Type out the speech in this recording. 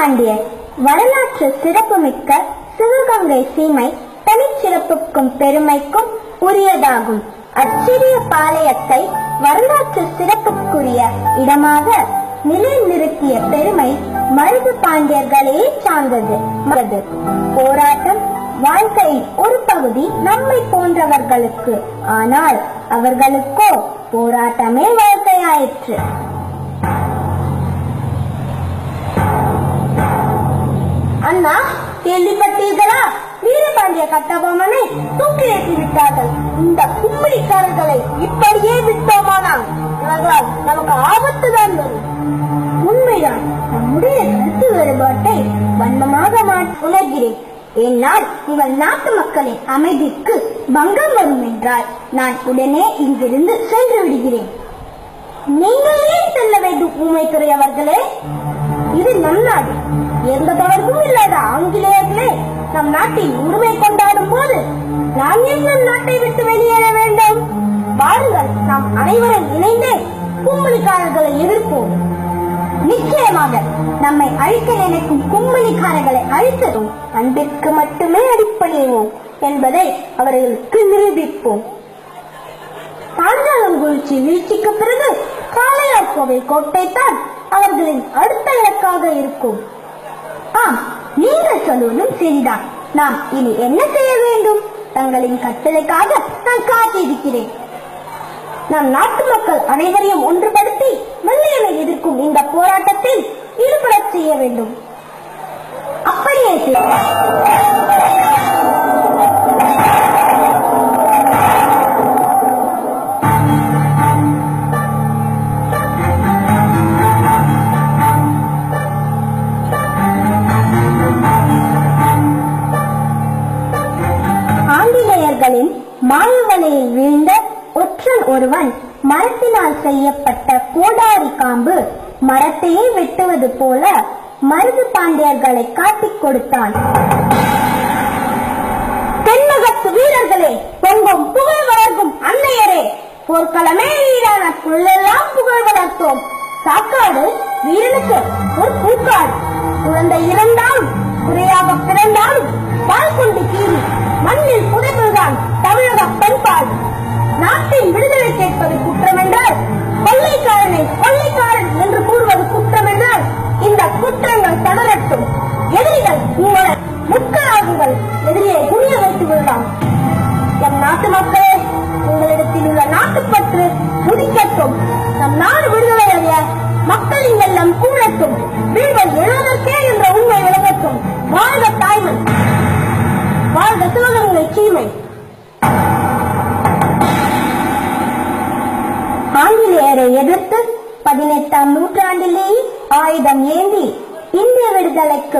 பாண்டியன் வரலாற்று சிறப்புமிக்க சிவகங்கை சீமை தனிச்சிறப்புக்கும் பெருமைக்கும் உரியதாகும். அச்சிறிய பாளையத்தை வரலாற்று சிறப்புக்குரிய இடமாக நிலைநிறுத்திய பெருமை மருது பாண்டியர்களே சார்ந்தது. மருது போராட்டம் வாழ்க்கையின் ஒரு பகுதி நம்மை போன்றவர்களுக்கு. ஆனால் அவர்களுக்கோ போராட்டமே வாழ்க்கையாயிற்று. அண்ணா கேள்விப்பட்டீர்களா வீரபாண்டிய கட்டபொம்மனை தூக்கிலேற்றி விட்டார்கள். இந்த கும்மிடிக்காரர்களை இப்படியே விட்டோமானால் இவர்களால் நமக்கு ஆபத்து தான் வரும். உண்மைதான் நம்முடைய கருத்து வேறுபாட்டை வன்மமாக உணர்கிறேன். என்னால் உங்கள் நாட்டு மக்களின் அமைதிக்கு பங்கம் வரும் என்றால் நான் உடனே இங்கிருந்து சென்று விடுகிறேன். நீங்கள் ஏன் செல்ல வேண்டும் ஊமைத்துறை அவர்களே? இது நம் நாடு எந்த தவறுக்கும் இல்லாத ஆங்கிலேயர்களே நம் நாட்டில் உரிமை கொண்டாடும் போது நாம் ஏன் நம் நாட்டை விட்டு வெளியேற வேண்டும்? வாருங்கள் நாம் அனைவரும் இணைந்து கும்பலிக்காரர்களை எதிர்ப்போம். நிச்சயமாக நம்மை அழிக்க நினைக்கும் கும்பலிக்காரர்களை அழித்ததும் அன்பிற்கு மட்டுமே அடிப்படையோம் என்பதை அவர்களுக்கு நிரூபிப்போம். தாஞ்சாலங்குறிச்சி வீழ்ச்சிக்கு பிறகு காளையார் கோவில் கோட்டை தான் அவர்களின் அடுத்த இலக்காக இருக்கும். ஆம் நீங்கள் சொல்வதும் சரிதான். நாம் இனி என்ன செய்ய வேண்டும்? தங்களின் கட்டளைக்காக நான் காத்திருக்கிறேன். நம் நாட்டு மக்கள் அனைவரையும் ஒன்றுபடுத்தி வெள்ளையனை எதிர்க்கும் இந்த போராட்டத்தில் ஈடுபடச் செய்ய வேண்டும். அப்படியே செய்வோம். வீழ்ந்த ஒற்றன் ஒருவன் மரத்தினால் செய்யப்பட்ட கோடாரி காம்பு மரத்தையே வெட்டுவது போல மருது பாண்டியர்களை காட்டிக் கொடுத்தான் தென்னகத்து வீரர்களே பொங்கும் புகழ் வளர்க்கும் அன்னையரே போர்க்களமே வீரான புள்ளெல்லாம் புகழ் வளர்த்தோம் சாக்காடு வீரனுக்கு ஒரு பூக்காடு குழந்தை இருந்தால் குறையாக பிறந்த எதிரிகள் முக்கராகுங்கள் எதிரே குனிய வைத்து விடலாம். எம் நாட்டு மக்களே உங்களிடத்தில் உள்ள நாட்டுப்பற்று முடிக்கட்டும் நம் நாடு விடுதலை அடைய மக்களின் எல்லாம் கூடட்டும். வீடுகள் எழுவதற்கே என்ற உண்மை விளங்கட்டும். வாழ்க தாய்மை. வாழ்க சிவகங்கை சீமை. ஆங்கிலேயரை எதிர்த்து பதினெட்டாம் நூற்றாண்டிலேயே ஆயுதம் ஏந்தி இந்திய விடுதலைக்கு